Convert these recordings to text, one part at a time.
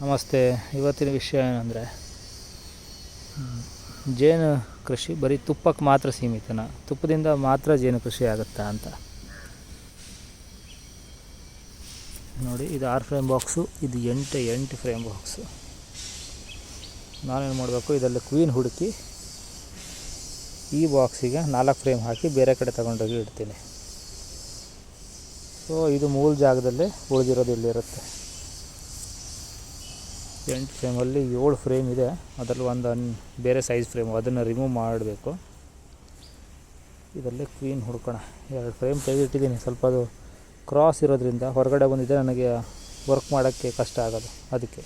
ನಮಸ್ತೆ. ಇವತ್ತಿನ ವಿಷಯ ಏನಂದರೆ, ಜೇನು ಕೃಷಿ ಬರೀ ತುಪ್ಪಕ್ಕೆ ಮಾತ್ರ ಸೀಮಿತನ? ತುಪ್ಪದಿಂದ ಮಾತ್ರ ಜೇನು ಕೃಷಿ ಆಗುತ್ತಾ ಅಂತ. ನೋಡಿ, ಇದು ಆರು ಫ್ರೇಮ್ ಬಾಕ್ಸು, ಇದು ಎಂಟು ಎಂಟು ಫ್ರೇಮ್ ಬಾಕ್ಸು. ನಾನೇನು ಮಾಡಬೇಕು, ಇದರಲ್ಲಿ ಕ್ವೀನ್ ಹುಡುಕಿ, ಈ ಬಾಕ್ಸಿಗೆ ನಾಲ್ಕು ಫ್ರೇಮ್ ಹಾಕಿ ಬೇರೆ ಕಡೆ ತಗೊಂಡೋಗಿ ಇಡ್ತೀನಿ. ಸೊ ಇದು ಮೂಲ ಜಾಗದಲ್ಲೇ ಉಳಿದಿರೋದು ಇಲ್ಲಿರುತ್ತೆ. ಎಂಟು ಫ್ರೇಮಲ್ಲಿ ಏಳು ಫ್ರೇಮ್ ಇದೆ. ಅದರಲ್ಲಿ ಒಂದು ಬೇರೆ ಸೈಜ್ ಫ್ರೇಮ್, ಅದನ್ನು ರಿಮೂವ್ ಮಾಡಬೇಕು. ಇದರಲ್ಲಿ ಕ್ವೀನ್ ಹುಡ್ಕೋಣ. ಎರಡು ಫ್ರೇಮ್ ತೆಗೆದಿಟ್ಟಿದ್ದೀನಿ. ಸ್ವಲ್ಪ ಅದು ಕ್ರಾಸ್ ಇರೋದ್ರಿಂದ ಹೊರಗಡೆ ಬಂದಿದೆ ನನಗೆ ವರ್ಕ್ ಮಾಡೋಕ್ಕೆ ಕಷ್ಟ ಆಗೋದು ಅದಕ್ಕೆ.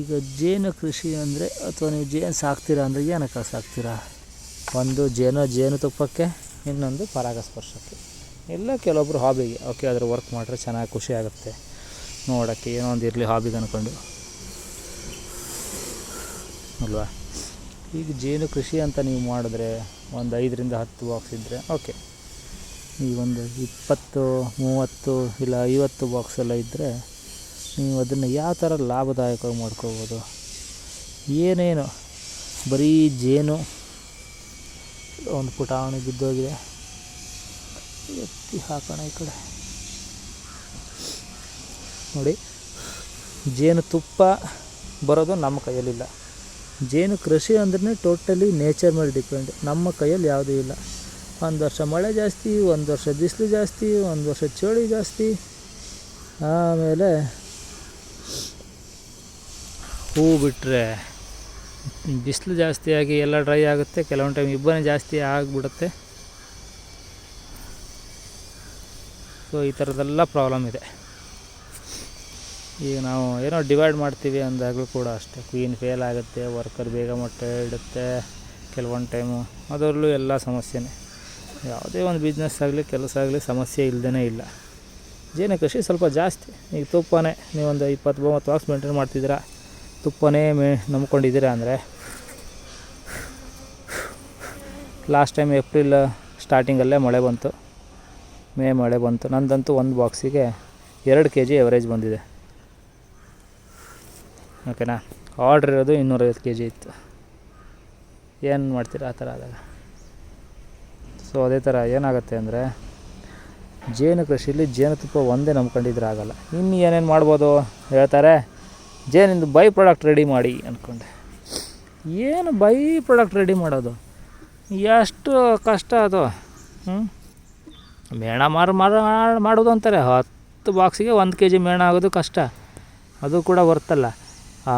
ಈಗ ಜೇನು ಕೃಷಿ ಅಂದರೆ ಅಥವಾ ನೀವು ಜೇನು ಸಾಕ್ತೀರಾ ಅಂದರೆ ಏನಕ್ಕೆ ಸಾಕ್ತೀರಾ? ಒಂದು ಜೇನು ಜೇನುತುಪ್ಪಕ್ಕೆ ಇನ್ನೊಂದು ಪರಾಗಸ್ಪರ್ಶಕ್ಕೆ. ಇಲ್ಲ ಕೆಲವೊಬ್ರು ಹಾಬಿಗೆ ಓಕೆ ಅದ್ರ ವರ್ಕ್ ಮಾಡಿದ್ರೆ ಚೆನ್ನಾಗಿ ಖುಷಿ ಆಗುತ್ತೆ. ನೋಡೋಕ್ಕೆ ಏನೋ ಒಂದು ಇರಲಿ ಹಾಬಿಗೆ ಅಂದ್ಕೊಂಡು ಅಲ್ವಾ? ಈಗ ಜೇನು ಕೃಷಿ ಅಂತ ನೀವು ಮಾಡಿದ್ರೆ ಒಂದು ಐದರಿಂದ ಹತ್ತು ಬಾಕ್ಸ್ ಇದ್ದರೆ ಓಕೆ ಈ ಒಂದು ಇಪ್ಪತ್ತು, ಮೂವತ್ತು ಇಲ್ಲ ಐವತ್ತು ಬಾಕ್ಸ್ ಎಲ್ಲ ಇದ್ದರೆ ನೀವು ಅದನ್ನು ಯಾವ ಥರ ಲಾಭದಾಯಕವಾಗಿ ಮಾಡ್ಕೋಬೋದು? ಏನೇನು? ಬರೀ ಜೇನು ಒಂದು ಪುಟಾವಣಿ ಬಿದ್ದೋಗಿದೆ. ಎತ್ತಿ ಹಾಕೋಣ ಈ ಕಡೆ. ನೋಡಿ. ಜೇನುತುಪ್ಪ ಬರೋದು ನಮ್ಮ ಕೈಯಲ್ಲಿಲ್ಲ. ಜೇನು ಕೃಷಿ ಅಂದ್ರೆ ಟೋಟಲಿ ನೇಚರ್ ಮೇಲೆ ಡಿಪೆಂಡ್ ನಮ್ಮ ಕೈಯಲ್ಲಿ ಯಾವುದೂ ಇಲ್ಲ. ಒಂದು ವರ್ಷ ಮಳೆ ಜಾಸ್ತಿ, ಒಂದು ವರ್ಷ ಬಿಸಿಲು ಜಾಸ್ತಿ, ಒಂದು ವರ್ಷ ಚಳಿ ಜಾಸ್ತಿ. ಆಮೇಲೆ ಹೂ ಬಿಟ್ಟರೆ ಬಿಸಿಲು ಜಾಸ್ತಿಯಾಗಿ ಎಲ್ಲ ಡ್ರೈ ಆಗುತ್ತೆ. ಕೆಲವೊಂದು ಟೈಮ್ ಇಬ್ಬನೇ ಜಾಸ್ತಿ ಆಗಿಬಿಡುತ್ತೆ. ಸೊ ಈ ಥರದ್ದೆಲ್ಲ ಪ್ರಾಬ್ಲಮ್ ಇದೆ. ಈಗ ನಾವು ಏನೋ ಡಿವೈಡ್ ಮಾಡ್ತೀವಿ ಅಂದಾಗಲೂ ಕೂಡ ಅಷ್ಟೇ. ಕ್ವೀನ್ ಫೇಲ್ ಆಗುತ್ತೆ ವರ್ಕರ್ ಬೇಗ ಮೊಟ್ಟೆ ಇಡುತ್ತೆ, ಕೆಲವೊಂದು ಟೈಮು ಅದರಲ್ಲೂ ಎಲ್ಲ ಸಮಸ್ಯೆನೇ. ಯಾವುದೇ ಒಂದು ಬಿಸ್ನೆಸ್ ಆಗಲಿ, ಕೆಲಸ ಆಗಲಿ ಸಮಸ್ಯೆ ಇಲ್ಲದೇ ಇಲ್ಲ. ಜೇನು ಕೃಷಿ ಸ್ವಲ್ಪ ಜಾಸ್ತಿ. ಈಗ ತುಪ್ಪನೇ, ನೀವೊಂದು ಇಪ್ಪತ್ತು ಮೂವತ್ತು ಬಾಕ್ಸ್ ಮೇಂಟೈನ್ ಮಾಡ್ತಿದ್ದೀರಾ? ತುಪ್ಪನೇ ಮೇ, ನಂಬ್ಕೊಂಡಿದ್ದೀರಾ ಅಂದರೆ? ಲಾಸ್ಟ್ ಟೈಮ್ ಏಪ್ರಿಲ್ ಸ್ಟಾರ್ಟಿಂಗಲ್ಲೇ ಮಳೆ ಬಂತು. ಮೇ ಮಳೆ ಬಂತು. ನಂದಂತೂ ಒಂದು ಬಾಕ್ಸಿಗೆ ಎರಡು ಕೆ ಜಿ ಎವರೇಜ್ ಬಂದಿದೆ. ಓಕೆನಾ? ಆರ್ಡ್ರ್ ಇರೋದು ಇನ್ನೂರೈವತ್ತು ಕೆ ಜಿ ಇತ್ತು. ಏನು ಮಾಡ್ತೀರಾ ಆ ಥರ ಆದಾಗ? ಸೊ ಅದೇ ಥರ ಏನಾಗುತ್ತೆ ಅಂದರೆ, ಜೇನು ಕೃಷಿಲಿ ಜೇನುತುಪ್ಪ ಒಂದೇ ನಂಬ್ಕೊಂಡಿದ್ರೆ ಆಗಲ್ಲ. ಇನ್ನು ಏನೇನು ಮಾಡ್ಬೋದು ಹೇಳ್ತಾರೆ? ಜೇನಿಂದು ಬೈ ಪ್ರಾಡಕ್ಟ್ ರೆಡಿ ಮಾಡಿ ಅಂದ್ಕೊಂಡೆ ಏನು ಬೈ ಪ್ರಾಡಕ್ಟ್ ರೆಡಿ ಮಾಡೋದು? ಎಷ್ಟು ಕಷ್ಟ ಅದು? ಹ್ಞೂ ಮೇಣ ಮಾರು ಮಾರ ಮಾಡೋದು ಅಂತಾರೆ ಹತ್ತು ಬಾಕ್ಸಿಗೆ ಒಂದು ಕೆ ಜಿ ಮೇಣ ಆಗೋದು ಕಷ್ಟ. ಅದು ಕೂಡ ಬರ್ತಲ್ಲ ಆ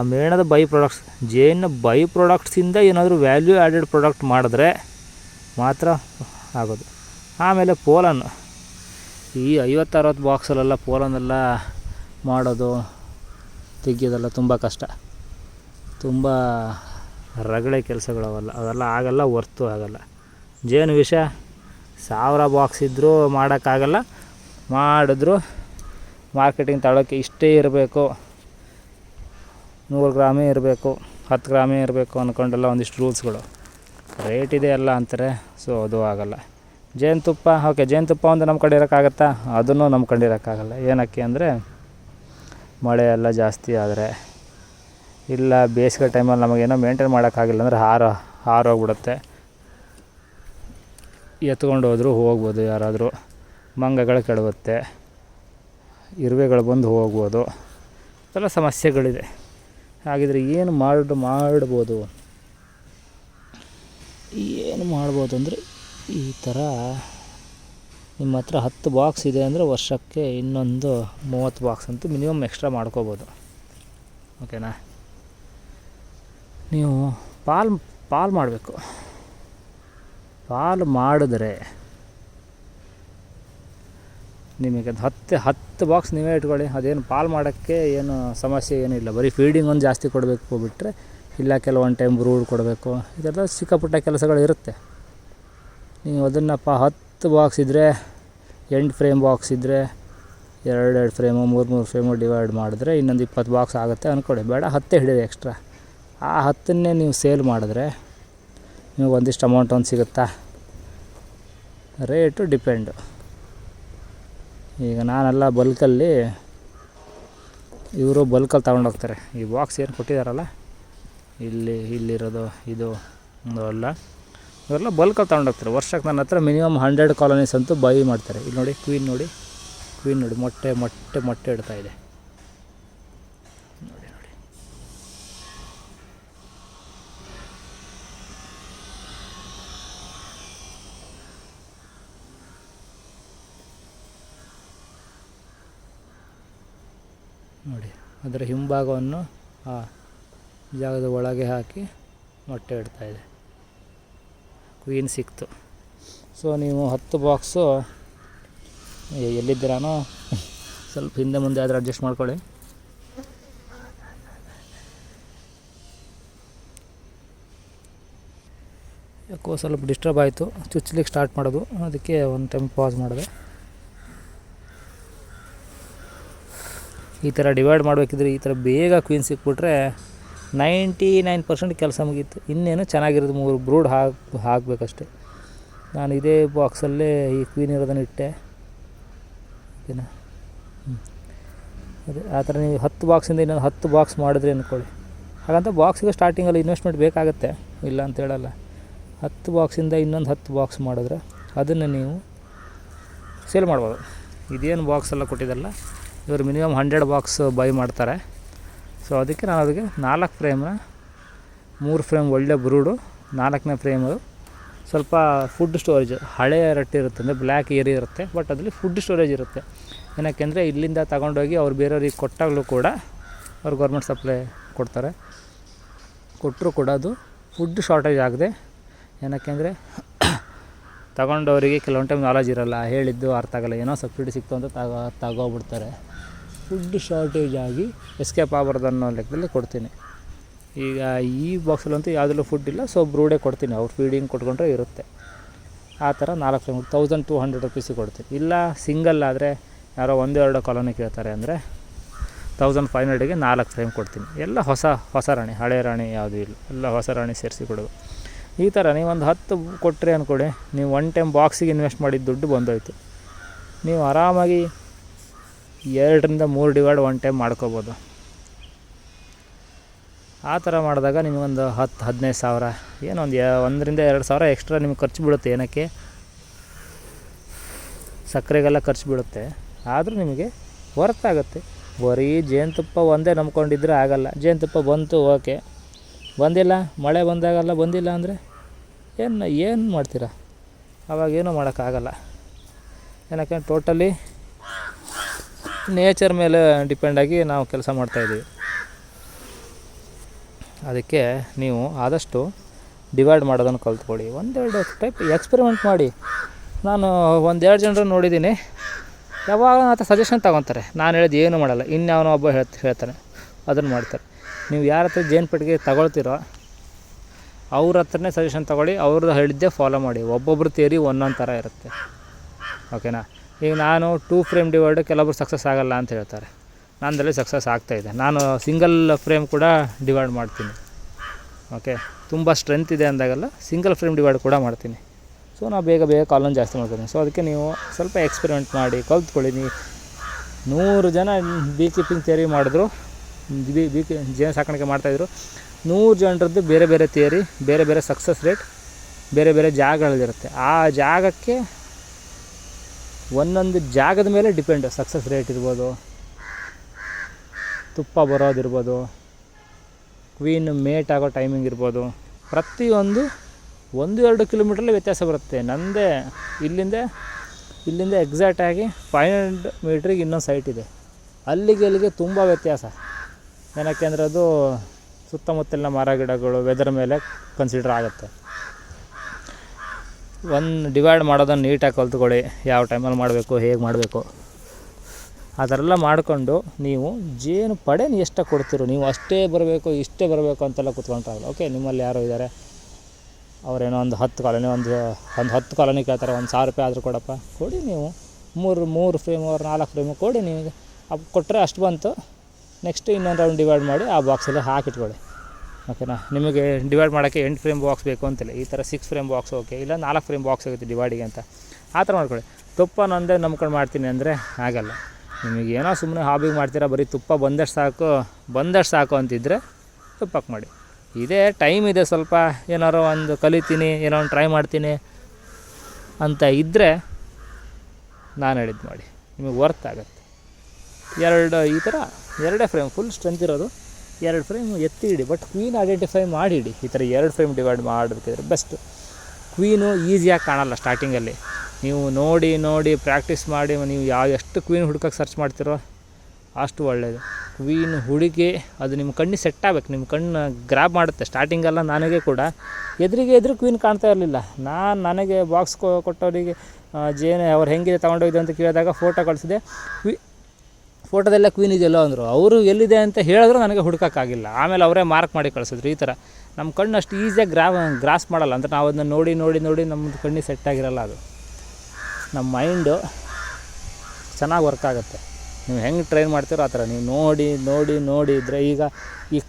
ಮೇಣದ ಬೈ ಪ್ರಾಡಕ್ಟ್ಸ್ ಜೇನು ಬೈ ಪ್ರಾಡಕ್ಟ್ಸಿಂದ ಏನಾದರೂ ವ್ಯಾಲ್ಯೂ ಆ್ಯಡೆಡ್ ಪ್ರಾಡಕ್ಟ್ ಮಾಡಿದ್ರೆ ಮಾತ್ರ ಆಗೋದು. ಆಮೇಲೆ ಪೋಲನ್. ಈ ಐವತ್ತು ಅರವತ್ತು ಬಾಕ್ಸಲ್ಲೆಲ್ಲ ಪೋಲನ್ನೆಲ್ಲ ಮಾಡೋದು, ತೆಗ್ಯೋದೆಲ್ಲ ತುಂಬ ಕಷ್ಟ. ತುಂಬ ರಗಳೆ ಕೆಲಸಗಳವಲ್ಲ ಅವೆಲ್ಲ ಆಗಲ್ಲ ವರ್ತು ಆಗಲ್ಲ. ಜೇನು ವಿಷ, ಸಾವಿರ ಬಾಕ್ಸ್ ಇದ್ದರೂ ಮಾಡೋಕ್ಕಾಗಲ್ಲ. ಮಾಡಿದ್ರು ಮಾರ್ಕೆಟಿಂಗ್ ತಗೊಳ್ಳೋಕ್ಕೆ ಇಷ್ಟೇ ಇರಬೇಕು. ನೂರು ಗ್ರಾಮೇ ಇರಬೇಕು, ಹತ್ತು ಗ್ರಾಮೇ ಇರಬೇಕು ಅಂದ್ಕೊಂಡೆಲ್ಲ ಒಂದಿಷ್ಟು ರೂಲ್ಸ್ಗಳು. ರೇಟ್ ಇದೆ ಎಲ್ಲ ಅಂತಾರೆ ಸೊ ಅದು ಆಗೋಲ್ಲ. ಜೇನುತುಪ್ಪ ಓಕೆ ಜೇನುತುಪ್ಪ ಒಂದು ನಮ್ಮ ಕಡೆ ಇರೋಕ್ಕಾಗತ್ತಾ? ಅದನ್ನು ನಮ್ಮ ಕಡೆ ಇರೋಕ್ಕಾಗಲ್ಲ. ಏನಕ್ಕೆ ಅಂದರೆ, ಮಳೆ ಎಲ್ಲ ಜಾಸ್ತಿ ಆದರೆ, ಇಲ್ಲ ಬೇಸಿಗೆ ಟೈಮಲ್ಲಿ ನಮಗೇನೋ ಮೇಂಟೈನ್ ಮಾಡೋಕ್ಕಾಗಿಲ್ಲ ಅಂದರೆ ಹಾರ, ಹಾರೋಗ್ಬಿಡುತ್ತೆ. ಎತ್ಕೊಂಡು ಹೋದರೂ ಹೋಗ್ಬೋದು ಯಾರಾದರೂ. ಮಂಗಗಳು ಕೆಡಗುತ್ತೆ ಇರುವೆಗಳು ಬಂದು ಹೋಗ್ಬೋದು. ಎಲ್ಲ ಸಮಸ್ಯೆಗಳಿದೆ. ಹಾಗಿದ್ರೆ ಏನು ಮಾಡಿ ಮಾಡ್ಬೋದು? ಏನು ಮಾಡ್ಬೋದು ಅಂದರೆ ಈ ಥರ ನಿಮ್ಮ ಹತ್ರ ಹತ್ತು ಬಾಕ್ಸ್ ಇದೆ ಅಂದರೆ ವರ್ಷಕ್ಕೆ ಇನ್ನೊಂದು ಮೂವತ್ತು ಬಾಕ್ಸ್ ಅಂತೂ ಮಿನಿಮಮ್ ಎಕ್ಸ್ಟ್ರಾ ಮಾಡ್ಕೋಬೋದು. ಓಕೆನಾ ನೀವು ಪಾಲ್ ಪಾಲ್ ಮಾಡಬೇಕು. ಪಾಲ್ ಮಾಡಿದ್ರೆ ನಿಮಗೆ ಹತ್ತು ಹತ್ತು ಬಾಕ್ಸ್ ನೀವೇ ಇಟ್ಕೊಳ್ಳಿ. ಅದೇನು ಪಾಲ್ ಮಾಡೋಕ್ಕೆ ಏನು ಸಮಸ್ಯೆ ಏನಿಲ್ಲ. ಬರೀ ಫೀಡಿಂಗ್ ಒಂದು ಜಾಸ್ತಿ ಕೊಡಬೇಕು ಬಿಟ್ಟರೆ ಇಲ್ಲ ಕೆಲವೊಂದು ಟೈಮ್ ಬ್ರೂಡ್ ಕೊಡಬೇಕು. ಇದೆಲ್ಲ ಸಿಕ್ಕಾಪುಟ್ಟ ಕೆಲಸಗಳು ಇರುತ್ತೆ. ನೀವು ಅದನ್ನಪ್ಪ ಹತ್ತು ಬಾಕ್ಸ್ ಇದ್ದರೆ ಎಂಟು ಫ್ರೇಮ್ ಬಾಕ್ಸ್ ಇದ್ದರೆ ಎರಡು ಎರಡು ಫ್ರೇಮು ಮೂರು ಮೂರು ಫ್ರೇಮು ಡಿವೈಡ್ ಮಾಡಿದ್ರೆ ಇನ್ನೊಂದು ಇಪ್ಪತ್ತು ಬಾಕ್ಸ್ ಆಗುತ್ತೆ ಅಂದ್ಕೊಳ್ಳಿ ಬೇಡ, ಹತ್ತೇ ಹಿಡೀರಿ ಎಕ್ಸ್ಟ್ರಾ ಆ ಹತ್ತನ್ನೇ ನೀವು ಸೇಲ್ ಮಾಡಿದ್ರೆ ನಿಮಗೆ ಒಂದಿಷ್ಟು ಅಮೌಂಟ್ ಒಂದು ಸಿಗುತ್ತಾ? ರೇಟು ಡಿಪೆಂಡು ಈಗ ನಾನೆಲ್ಲ ಬಲ್ಕಲ್ಲಿ ಇವರು ಬಲ್ಕಲ್ಲಿ ತಗೊಂಡೋಗ್ತಾರೆ ಈ ಬಾಕ್ಸ್ ಏನು ಕೊಟ್ಟಿದ್ದಾರಲ್ಲ ಇಲ್ಲಿ, ಇಲ್ಲಿರೋದು, ಇದು ಎಲ್ಲ ಇವೆಲ್ಲ ಬಲ್ಕಲ್ಲಿ ತಗೊಂಡೋಗ್ತಾರೆ ವರ್ಷಕ್ಕೆ ನನ್ನ ಹತ್ರ ಮಿನಿಮಮ್ ಹಂಡ್ರೆಡ್ ಕಾಲೋನೀಸ್ ಅಂತೂ ಬೈ ಮಾಡ್ತಾರೆ. ಇಲ್ಲಿ ನೋಡಿ ಕ್ವೀನ್ ನೋಡಿ ಕ್ವೀನ್ ನೋಡಿ, ಮೊಟ್ಟೆ ಮೊಟ್ಟೆ ಮೊಟ್ಟೆ ಇಡ್ತಾ ಇದೆ ನೋಡಿ ನೋಡಿ ನೋಡಿ ಅದರ ಹಿಂಭಾಗವನ್ನು ಆ ಜಾಗದ ಒಳಗೆ ಹಾಕಿ ಮೊಟ್ಟೆ ಇದೆ. ಕ್ವೀನ್ ಸಿಕ್ತು. ಸೊ ನೀವು ಹತ್ತು ಬಾಕ್ಸು ಎಲ್ಲಿದ್ದೀರಾನೋ? ಸ್ವಲ್ಪ ಹಿಂದೆ ಮುಂದೆ ಆದರೆ ಅಡ್ಜಸ್ಟ್ ಮಾಡ್ಕೊಳ್ಳಿ. ಯಾಕೋ ಸ್ವಲ್ಪ ಡಿಸ್ಟರ್ಬ್ ಆಯಿತು. ಚುಚ್ಚಲಿಕ್ಕೆ ಸ್ಟಾರ್ಟ್ ಮಾಡೋದು. ಅದಕ್ಕೆ ಒಂದು ಟೈಮ್ ಪಾಸ್ ಮಾಡಿದೆ. ಈ ಥರ ಡಿವೈಡ್ ಮಾಡಬೇಕಿದ್ರೆ ಈ ಥರ ಬೇಗ ಕ್ವೀನ್ ಸಿಕ್ಬಿಟ್ರೆ ನೈಂಟಿ ನೈನ್ ಪರ್ಸೆಂಟ್ ಕೆಲಸ ಮುಗೀತು. ಇನ್ನೇನು ಚೆನ್ನಾಗಿರೋದು ಮೂರು ಬ್ರೂಡ್ ಹಾಕಿ, ಹಾಕಬೇಕಷ್ಟೆ. ನಾನು ಇದೇ ಬಾಕ್ಸಲ್ಲೇ ಈ ಕ್ವೀನ್ ಇರೋದನ್ನು ಇಟ್ಟೆ. ಓಕೆನಾ? ಅದೇ, ಆ ಥರ ನೀವು ಹತ್ತು ಬಾಕ್ಸಿಂದ ಇನ್ನೊಂದು ಹತ್ತು ಬಾಕ್ಸ್ ಮಾಡಿದ್ರಿ ಅಂದ್ಕೊಳ್ಳಿ ಹಾಗಂತ ಬಾಕ್ಸಿಗೆ ಸ್ಟಾರ್ಟಿಂಗಲ್ಲಿ ಇನ್ವೆಸ್ಟ್ಮೆಂಟ್ ಬೇಕಾಗುತ್ತೆ. ಇಲ್ಲ ಅಂತ ಹೇಳಲ್ಲ. ಹತ್ತು ಬಾಕ್ಸಿಂದ ಇನ್ನೊಂದು ಹತ್ತು ಬಾಕ್ಸ್ ಮಾಡಿದ್ರೆ ಅದನ್ನು ನೀವು ಸೇಲ್ ಮಾಡ್ಬೋದು. ಇದೇನು ಬಾಕ್ಸ್ ಎಲ್ಲ ಕೊಟ್ಟಿದ್ದಲ್ಲ? ಇವರು ಮಿನಿಮಮ್ ಹಂಡ್ರೆಡ್ ಬಾಕ್ಸ್ ಬೈ ಮಾಡ್ತಾರೆ. ಸೊ ಅದಕ್ಕೆ ನಾನು ಅದಕ್ಕೆ ನಾಲ್ಕು ಫ್ರೇಮ್ನ, ಮೂರು ಫ್ರೇಮ್ ಒಳ್ಳೆ ಬ್ರೂಡು, ನಾಲ್ಕನೇ ಫ್ರೇಮು. ಸ್ವಲ್ಪ ಫುಡ್ ಸ್ಟೋರೇಜ್ ಹಳೆ ರಟ್ಟಿ ಇರುತ್ತೆ ಅಂದರೆ ಬ್ಲ್ಯಾಕ್ ಏರಿ ಇರುತ್ತೆ ಬಟ್ ಅದರಲ್ಲಿ ಫುಡ್ ಸ್ಟೋರೇಜ್ ಇರುತ್ತೆ. ಏನಕ್ಕೆಂದರೆ ಇಲ್ಲಿಂದ ತಗೊಂಡೋಗಿ ಅವ್ರು ಬೇರೆಯವ್ರಿಗೆ ಕೊಟ್ಟಾಗಲೂ ಕೂಡ ಅವ್ರು ಗೌರ್ಮೆಂಟ್ ಸಪ್ಲೈ ಕೊಡ್ತಾರೆ. ಕೊಟ್ಟರು ಕೂಡ ಅದು ಫುಡ್ ಶಾರ್ಟೇಜ್ ಆಗದೆ, ಏನಕ್ಕೆಂದರೆ ತಗೊಂಡವರಿಗೆ ಕೆಲವೊಂದು ಟೈಮ್ ನಾಲೆಜ್ ಇರೋಲ್ಲ, ಹೇಳಿದ್ದು ಅರ್ಥ ಆಗಲ್ಲ, ಏನೋ ಸಬ್ಸಿಡಿ ಸಿಕ್ತು ಅಂತ ತಗೋ, ತಗೋಬಿಡ್ತಾರೆ. ಫುಡ್ ಶಾರ್ಟೇಜ್ ಆಗಿ ಎಸ್ಕೇಪ್ ಆಗಬಾರ್ದು ಅನ್ನೋ ಲೆಕ್ಕದಲ್ಲಿ ಕೊಡ್ತೀನಿ. ಈಗ ಈ ಬಾಕ್ಸಲ್ಲಂತೂ ಯಾವುದಲ್ಲೂ ಫುಡ್ ಇಲ್ಲ ಸೊ ಬ್ರೂಡೇ ಕೊಡ್ತೀನಿ, ಅವ್ರು ಫೀಡಿಂಗ್ ಕೊಟ್ಕೊಂಡ್ರೆ ಇರುತ್ತೆ. ಆ ಥರ ನಾಲ್ಕು ಫ್ರೇಮ್ ತೌಸಂಡ್ ಟೂ ಹಂಡ್ರೆಡ್ ರುಪೀಸಿಗೆ ಕೊಡ್ತೀನಿ. ಇಲ್ಲ ಸಿಂಗಲ್ ಆದರೆ ಯಾರೋ ಒಂದೆರಡು ಕಾಲೋನಿ ಕೇಳ್ತಾರೆ ಅಂದರೆ ತೌಸಂಡ್ ಫೈವ್ ಹಂಡ್ರೆಡಿಗೆ ನಾಲ್ಕು ಫ್ರೇಮ್ ಕೊಡ್ತೀನಿ. ಎಲ್ಲ ಹೊಸ ಹೊಸ ರಾಣಿ, ಹಳೆ ರಾಣಿ ಯಾವುದೂ ಇಲ್ಲ. ಎಲ್ಲ ಹೊಸ ರಾಣಿ ಸೇರಿಸಿ ಕೊಡೋದು ಈ ಥರ ನೀವೊಂದು ಹತ್ತು ಕೊಟ್ಟರೆ ಅಂದ್ಕೊಡಿ ನೀವು ಒನ್ ಟೈಮ್ ಬಾಕ್ಸಿಗೆ ಇನ್ವೆಸ್ಟ್ ಮಾಡಿದ ದುಡ್ಡು ಬಂದೋಯ್ತು. ನೀವು ಆರಾಮಾಗಿ ಎರಡರಿಂದ ಮೂರು ಡಿವೈಡ್ ಒನ್ ಟೈಮ್ ಮಾಡ್ಕೋಬೋದು. ಆ ಥರ ಮಾಡಿದಾಗ ನಿಮಗೊಂದು ಹತ್ತು, ಹದಿನೈದು ಸಾವಿರ ಏನೊಂದು ಒಂದು ಒಂದರಿಂದ ಎರಡು ಸಾವಿರ ಎಕ್ಸ್ಟ್ರಾ ನಿಮ್ಗೆ ಖರ್ಚು ಬೀಳುತ್ತೆ ಏನಕ್ಕೆ? ಸಕ್ಕರೆಗೆಲ್ಲ ಖರ್ಚು ಬೀಳುತ್ತೆ. ಆದರೂ ನಿಮಗೆ ವರ್ತ್ ಆಗುತ್ತೆ. ಬರೀ ಜೇನುತುಪ್ಪ ಒಂದೇ ನಂಬ್ಕೊಂಡಿದ್ರೆ ಆಗಲ್ಲ. ಜೇನುತುಪ್ಪ ಬಂತು, ಓಕೆ. ಬಂದಿಲ್ಲ, ಮಳೆ ಬಂದಾಗಲ್ಲ ಬಂದಿಲ್ಲ ಅಂದರೆ ಏನು ಏನು ಮಾಡ್ತೀರಾ? ಅವಾಗೇನು ಮಾಡೋಕ್ಕಾಗಲ್ಲ. ಏನಕ್ಕೆ ಟೋಟಲಿ ನೇಚರ್ ಮೇಲೆ ಡಿಪೆಂಡಾಗಿ ನಾವು ಕೆಲಸ ಮಾಡ್ತಾಯಿದ್ದೀವಿ ಅದಕ್ಕೆ ನೀವು ಆದಷ್ಟು ಡಿವೈಡ್ ಮಾಡೋದನ್ನು ಕಲ್ತ್ಕೊಳ್ಳಿ. ಒಂದೆರಡು ಟೈಪ್ ಎಕ್ಸ್ಪೆರಿಮೆಂಟ್ ಮಾಡಿ. ನಾನು ಒಂದೆರಡು ಜನರು ನೋಡಿದ್ದೀನಿ. ಯಾವಾಗ ಆತ ಸಜೆಷನ್ ತಗೊತಾರೆ. ನಾನು ಹೇಳಿದ್ದು ಏನು ಮಾಡಲ್ಲ. ಇನ್ಯಾವನೋ ಒಬ್ಬ ಹೇಳ್ತ, ಹೇಳ್ತಾನೆ. ಅದನ್ನು ಮಾಡ್ತಾರೆ. ನೀವು ಯಾರ ಹತ್ರ ಜೇನು ಪೆಟ್ಟಿಗೆ ತಗೊಳ್ತೀರೋ ಅವ್ರ ಹತ್ರನೇ ಸಜೆಷನ್ ತೊಗೊಳ್ಳಿ. ಅವ್ರದ್ದು ಹೇಳಿದ್ದೇ ಫಾಲೋ ಮಾಡಿ. ಒಬ್ಬೊಬ್ರು ತೇರಿ ಒಂದೊಂದು ಥರ ಇರುತ್ತೆ. ಓಕೆನಾ? ಈಗ ನಾನು ಟೂ ಫ್ರೇಮ್ ಡಿವೈಡ್ ಕೆಲವೊಬ್ರು ಸಕ್ಸಸ್ ಆಗಲ್ಲ ಅಂತ ಹೇಳ್ತಾರೆ. ನಾನದರಲ್ಲಿ ಸಕ್ಸಸ್ ಆಗ್ತಾಯಿದೆ ನಾನು ಸಿಂಗಲ್ ಫ್ರೇಮ್ ಕೂಡ ಡಿವೈಡ್ ಮಾಡ್ತೀನಿ. ಓಕೆ ತುಂಬ ಸ್ಟ್ರೆಂತ್ ಇದೆ ಅಂದಾಗಲ್ಲ ಸಿಂಗಲ್ ಫ್ರೇಮ್ ಡಿವೈಡ್ ಕೂಡ ಮಾಡ್ತೀನಿ. ಸೊ ನಾವು ಬೇಗ ಬೇಗ ಕಾಲನ್ ಜಾಸ್ತಿ ಮಾಡ್ತೀನಿ ಸೊ ಅದಕ್ಕೆ ನೀವು ಸ್ವಲ್ಪ ಎಕ್ಸ್ಪೆರಿಮೆಂಟ್ ಮಾಡಿ, ಕಲ್ತ್ಕೊಳ್ಳಿ. ನೀವು ನೂರು ಜನ ಬಿ ಕೀಪಿಂಗ್ ಥಿಯರಿ ಮಾಡಿದ್ರು, ಬಿ ಬಿ ಜೇನು ಸಾಕಾಣಿಕೆ ಮಾಡ್ತಾಯಿದ್ರು ನೂರು ಜನರದ್ದು ಬೇರೆ ಬೇರೆ ಥಿಯರಿ ಬೇರೆ ಬೇರೆ ಸಕ್ಸಸ್ ರೇಟ್ ಬೇರೆ ಬೇರೆ ಜಾಗಗಳಲ್ಲಿರುತ್ತೆ ಆ ಜಾಗಕ್ಕೆ ಒಂದೊಂದು ಜಾಗದ ಮೇಲೆ ಡಿಪೆಂಡ್. ಸಕ್ಸಸ್ ರೇಟ್ ಇರ್ಬೋದು, ತುಪ್ಪ ಬರೋದಿರ್ಬೋದು ಕ್ವೀನ್ ಮೇಟ್ ಆಗೋ ಟೈಮಿಂಗ್ ಇರ್ಬೋದು. ಪ್ರತಿಯೊಂದು ಒಂದು ಎರಡು ಕಿಲೋಮೀಟ್ರಲ್ಲಿ ವ್ಯತ್ಯಾಸ ಬರುತ್ತೆ. ನಂದೇ ಇಲ್ಲಿಂದ ಇಲ್ಲಿಂದ ಎಕ್ಸಾಕ್ಟಾಗಿ ಫೈವ್ ಹಂಡ್ರೆಡ್ ಮೀಟ್ರಿಗೆ ಇನ್ನೊಂದು ಸೈಟ್ ಇದೆ. ಅಲ್ಲಿಗೆ ಅಲ್ಲಿಗೆ ತುಂಬ ವ್ಯತ್ಯಾಸ. ಏನಕ್ಕೆ ಅಂದರೆ ಅದು ಸುತ್ತಮುತ್ತಲಿನ ಮರ ಗಿಡಗಳು ವೆದರ್ ಮೇಲೆ ಕನ್ಸಿಡರ್ ಆಗುತ್ತೆ. ಒಂದು ಡಿವೈಡ್ ಮಾಡೋದನ್ನು ನೀಟಾಗಿ ಕಲ್ತ್ಕೊಳ್ಳಿ. ಯಾವ ಟೈಮಲ್ಲಿ ಮಾಡಬೇಕು, ಹೇಗೆ ಮಾಡಬೇಕು. ಆ ಥರ ಮಾಡಿಕೊಂಡು ನೀವು ಜೇನು ಪಡೆನ ಎಷ್ಟು ಕೊಡ್ತೀರೋ, ನೀವು ಅಷ್ಟೇ ಬರಬೇಕು, ಇಷ್ಟೇ ಬರಬೇಕು ಅಂತೆಲ್ಲ ಕೂತ್ಕೊಂಡ್ರಾಗಲ್ಲ ಓಕೆ ನಿಮ್ಮಲ್ಲಿ ಯಾರೋ ಇದ್ದಾರೆ ಅವರೇನೋ ಒಂದು ಹತ್ತು ಕಾಲೋನಿ, ಒಂದು ಒಂದು ಹತ್ತು ಕಾಲೋನಿ ಕೇಳ್ತಾರೆ, ಒಂದು ಸಾವಿರ ರೂಪಾಯಿ ಆದರೂ ಕೊಡಪ್ಪ. ಕೊಡಿ ನೀವು. ಮೂರು ಮೂರು ಫ್ರೇಮು ಅವ್ರು ನಾಲ್ಕು ಫ್ರೇಮು ಕೊಡಿ ನಿಮಗೆ. ಅಪ್ ಕೊಟ್ಟರೆ ಅಷ್ಟು ಬಂತು. ನೆಕ್ಸ್ಟ್ ಇನ್ನೊಂದು ರೌಂಡ್ ಡಿವೈಡ್ ಮಾಡಿ ಆ ಬಾಕ್ಸಲ್ಲಿ ಹಾಕಿಟ್ಕೊಳ್ಳಿ. ಓಕೆನಾ? ನಿಮಗೆ ಡಿವೈಡ್ ಮಾಡೋಕ್ಕೆ ಎಂಟು ಫ್ರೇಮ್ ಬಾಕ್ಸ್ ಬೇಕು ಅಂತಿಲ್ಲ ಈ ಥರ ಸಿಕ್ಸ್ ಫ್ರೇಮ್ ಬಾಕ್ಸ್ ಓಕೆ ಇಲ್ಲ ನಾಲ್ಕು ಫ್ರೇಮ್ ಬಾಕ್ಸ್ ಆಗುತ್ತೆ ಡಿವೈಡಿಗೆ ಅಂತ. ಆ ಥರ ಮಾಡ್ಕೊಳ್ಳಿ. ತುಪ್ಪ ಒಂದೇ ನಂಬ್ಕೊಂಡು ಮಾಡ್ತೀನಿ ಅಂದರೆ ಆಗಲ್ಲ ನಿಮಗೆ ಏನೋ ಸುಮ್ಮನೆ ಹಾಬಿಗೆ ಮಾಡ್ತೀರಾ, ಬರೀ ತುಪ್ಪ ಬಂದಷ್ಟು ಸಾಕು ಬಂದಷ್ಟು ಸಾಕು ಅಂತಿದ್ದರೆ ತುಪ್ಪಕ್ಕೆ ಮಾಡಿ. ಇದೇ ಟೈಮ್ ಇದೆ ಸ್ವಲ್ಪ. ಏನಾರು ಒಂದು ಕಲಿತೀನಿ, ಏನೋ ಒಂದು ಟ್ರೈ ಮಾಡ್ತೀನಿ ಅಂತ ಇದ್ದರೆ ನಾನು ಹೇಳಿದ್ದು ಮಾಡಿ ನಿಮಗೆ ವರ್ತ್ ಆಗುತ್ತೆ. ಎರಡು ಈ ಥರ ಎರಡೇ ಫ್ರೇಮ್ ಫುಲ್ ಸ್ಟ್ರೆಂತ್ ಇರೋದು. ಎರಡು ಫ್ರೇಮ್ ಎತ್ತಿ ಇಡಿ ಬಟ್ ಕ್ವೀನ್ ಐಡೆಂಟಿಫೈ ಮಾಡಿ ಇಡಿ ಈ ಥರ ಎರಡು ಫ್ರೇಮ್ ಡಿವೈಡ್ ಮಾಡಬೇಕಿದ್ರೆ ಬೆಸ್ಟ್ ಕ್ವೀನು ಈಸಿಯಾಗಿ ಕಾಣಲ್ಲ ಸ್ಟಾರ್ಟಿಂಗಲ್ಲಿ ನೀವು ನೋಡಿ ನೋಡಿ ಪ್ರಾಕ್ಟೀಸ್ ಮಾಡಿ, ನೀವು ಯಾವ ಎಷ್ಟು ಕ್ವೀನ್ ಹುಡ್ಕಕ್ಕೆ ಸರ್ಚ್ ಮಾಡ್ತಿರೋ ಅಷ್ಟು ಒಳ್ಳೆಯದು ಕ್ವೀನ್ ಹುಡುಕಿ ಅದು ನಿಮ್ಮ ಕಣ್ಣಿಗೆ ಸೆಟ್ ಆಗ್ಬೇಕು. ನಿಮ್ಮ ಕಣ್ಣು ಗ್ರ್ಯಾಬ್ ಮಾಡುತ್ತೆ. ಸ್ಟಾರ್ಟಿಂಗೆಲ್ಲ ನನಗೆ ಕೂಡ. ಎದುರಿಗೆ ಎದುರು ಕ್ವೀನ್ ಕಾಣ್ತಾ ಇರಲಿಲ್ಲ. ನಾನು ನನಗೆ ಬಾಕ್ಸ್ ಕೊಟ್ಟವರಿಗೆ ಜೇನು ಅವ್ರು ಹೆಂಗಿದೆ ತೊಗೊಂಡೋಗಿದೆ ಅಂತ ಕೇಳಿದಾಗ ಫೋಟೋ ಕಳಿಸಿದೆ. ಕ್ವೀ ಫೋಟೋದಲ್ಲೇ ಕ್ವೀನ್ ಇದೆಯಲ್ಲೋ ಅಂದರು, ಅವರು ಎಲ್ಲಿದೆ ಅಂತ ಹೇಳಿದ್ರು ನನಗೆ ಹುಡುಕೋಕ್ಕಾಗಿಲ್ಲ. ಆಮೇಲೆ ಅವರೇ ಮಾರ್ಕ್ ಮಾಡಿ ಕಳಿಸಿದ್ರು, ಈ ಥರ ನಮ್ಮ ಕಣ್ಣು ಅಷ್ಟು ಈಸಿಯಾಗಿ ಗ್ರಾ ಗ್ರಾಸ್ ಮಾಡಲ್ಲ, ಅಂದರೆ ನಾವು ಅದನ್ನ ನೋಡಿ ನೋಡಿ ನೋಡಿ ನಮ್ಮದು ಕಣ್ಣಿಗೆ ಸೆಟ್ ಆಗಿರಲ್ಲ ಅದು. ನಮ್ಮ ಮೈಂಡು ಚೆನ್ನಾಗಿ ವರ್ಕ್ ಆಗುತ್ತೆ. ನೀವು ಹೆಂಗೆ ಟ್ರೈನ್ ಮಾಡ್ತೀರೋ ಆ ಥರ ನೀವು ನೋಡಿ ನೋಡಿ ನೋಡಿ ಇದ್ದರೆ ಈಗ ಈ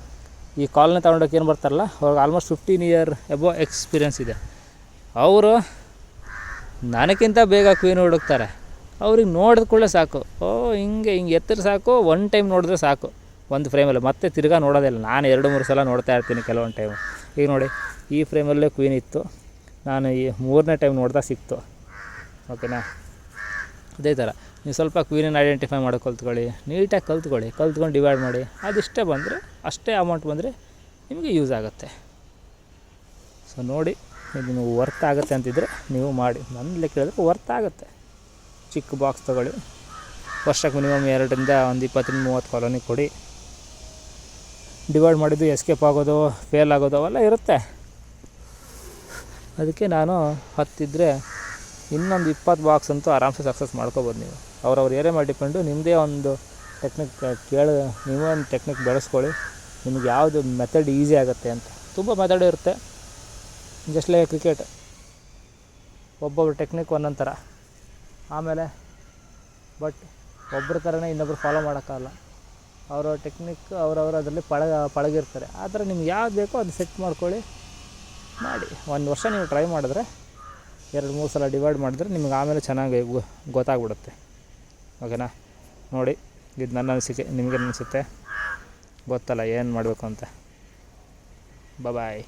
ಈ ಕಾಲ್ನ ತೊಗೊಂಡೋಕೆ ಏನು ಬರ್ತಾರಲ್ಲ ಅವ್ರಿಗೆ almost fifteen year above experience ಇದೆ. ಅವರು ನನಗಿಂತ ಬೇಗ ಕ್ವೀನ್ ಹುಡುಕ್ತಾರೆ. ಅವ್ರಿಗೆ ನೋಡಿದ ಕೂಡಲೇ ಸಾಕು. ಓ, ಹಿಂಗೆ ಹಿಂಗೆ ಎತ್ತರ ಸಾಕು ಒನ್ ಟೈಮ್ ನೋಡಿದ್ರೆ ಸಾಕು. ಒಂದು ಫ್ರೇಮಲ್ಲಿ ಮತ್ತೆ ತಿರ್ಗಾ ನೋಡೋದಿಲ್ಲ ನಾನು ಎರಡು, ಮೂರು ಸಲ ನೋಡ್ತಾ ಇರ್ತೀನಿ ಕೆಲವೊಂದು ಟೈಮು ಈಗ ನೋಡಿ, ಈ ಫ್ರೇಮಲ್ಲೇ ಕ್ವೀನ್ ಇತ್ತು. ನಾನು ಈ ಮೂರನೇ ಟೈಮ್ ನೋಡ್ತಾ ಸಿಕ್ತು. ಓಕೆನಾ ಅದೇ ಥರ ನೀವು ಸ್ವಲ್ಪ ಕ್ವೀನನ್ನು ಐಡೆಂಟಿಫೈ ಮಾಡಿ ಕಲ್ತ್ಕೊಳ್ಳಿ. ನೀಟಾಗಿ ಕಲ್ತ್ಕೊಳ್ಳಿ. ಕಲ್ತ್ಕೊಂಡು ಡಿವೈಡ್ ಮಾಡಿ. ಅದಿಷ್ಟೇ ಬಂದರೆ, ಅಷ್ಟೇ ಅಮೌಂಟ್ ಬಂದರೆ ನಿಮಗೆ ಯೂಸ್ ಆಗುತ್ತೆ. ಸೊ ನೋಡಿ, ಇದು ನೀವು ವರ್ತ್ ಆಗುತ್ತೆ ಅಂತಿದ್ರೆ ನೀವು ಮಾಡಿ. ನನ್ನ ಲೆಕ್ಕ ಹೇಳಿದ್ರೆ ವರ್ತ್ ಆಗುತ್ತೆ. ಚಿಕ್ಕ ಬಾಕ್ಸ್ ತೊಗೊಳ್ಳಿ. ವರ್ಷಕ್ಕೆ ಮಿನಿಮಮ್ ಎರಡರಿಂದ ಒಂದು ಇಪ್ಪತ್ತರಿಂದ ಮೂವತ್ತು ಕಾಲೋನಿ ಕೊಡಿ. ಡಿವೈಡ್ ಮಾಡಿದ್ದು ಎಸ್ಕೇಪ್ ಆಗೋದು, ಫೇಲ್ ಆಗೋದು ಅವೆಲ್ಲ ಇರುತ್ತೆ. ಅದಕ್ಕೆ ನಾನು ಹತ್ತಿದ್ರೆ ಇನ್ನೊಂದು ಇಪ್ಪತ್ತು ಬಾಕ್ಸ್ ಅಂತೂ ಆರಾಮ್ಸೆ ಸಕ್ಸಸ್ ಮಾಡ್ಕೋಬೋದು ನೀವು. ಅವ್ರವ್ರ ಏರಿಯಾ ಮೇಲೆ ಡಿಪೆಂಡು ನಿಮ್ಮದೇ ಒಂದು ಟೆಕ್ನಿಕ್ ಕೇಳ, ನೀವೇ ಒಂದು ಟೆಕ್ನಿಕ್ ಬೆಳೆಸ್ಕೊಳ್ಳಿ. ನಿಮ್ಗೆ ಯಾವುದು ಮೆಥಡ್ ಈಸಿ ಆಗುತ್ತೆ ಅಂತ. ತುಂಬ ಮೆಥಡ್ ಇರುತ್ತೆ. ಜಸ್ಟ್ ಲೈಕ್ ಕ್ರಿಕೆಟ್ ಒಬ್ಬೊಬ್ಬರು ಟೆಕ್ನಿಕ್ ಒಂದೊಂದು ಥರ ಆಮೇಲೆ ಬಟ್ ಒಬ್ಬರ ಥರನೇ ಇನ್ನೊಬ್ರು ಫಾಲೋ ಮಾಡೋಕ್ಕಾಗಲ್ಲ. ಅವರ ಟೆಕ್ನಿಕ್ ಅವರವರು ಅದರಲ್ಲಿ ಪಳಗ, ಪಳಗಿರ್ತಾರೆ. ಆ ಥರ ನಿಮ್ಗೆ ಯಾವ್ದು ಬೇಕೋ ಅದು ಸೆಟ್ ಮಾಡ್ಕೊಳ್ಳಿ. ಮಾಡಿ. ಒಂದು ವರ್ಷ ನೀವು ಟ್ರೈ ಮಾಡಿದ್ರೆ ಎರಡು, ಮೂರು ಸಲ ಡಿವೈಡ್ ಮಾಡಿದ್ರೆ ನಿಮ್ಗೆ ಆಮೇಲೆ ಚೆನ್ನಾಗಿ ಗೊತ್ತಾಗ್ಬಿಡುತ್ತೆ. ಓಕೆನಾ? ನೋಡಿ, ಇದು ನನ್ನ ಅನಿಸಿಕೆ ನಿಮಗೇನು ಅನಿಸುತ್ತೆ? ಗೊತ್ತಲ್ಲ, ಏನು ಮಾಡಬೇಕು ಅಂತ. ಬಾಯ್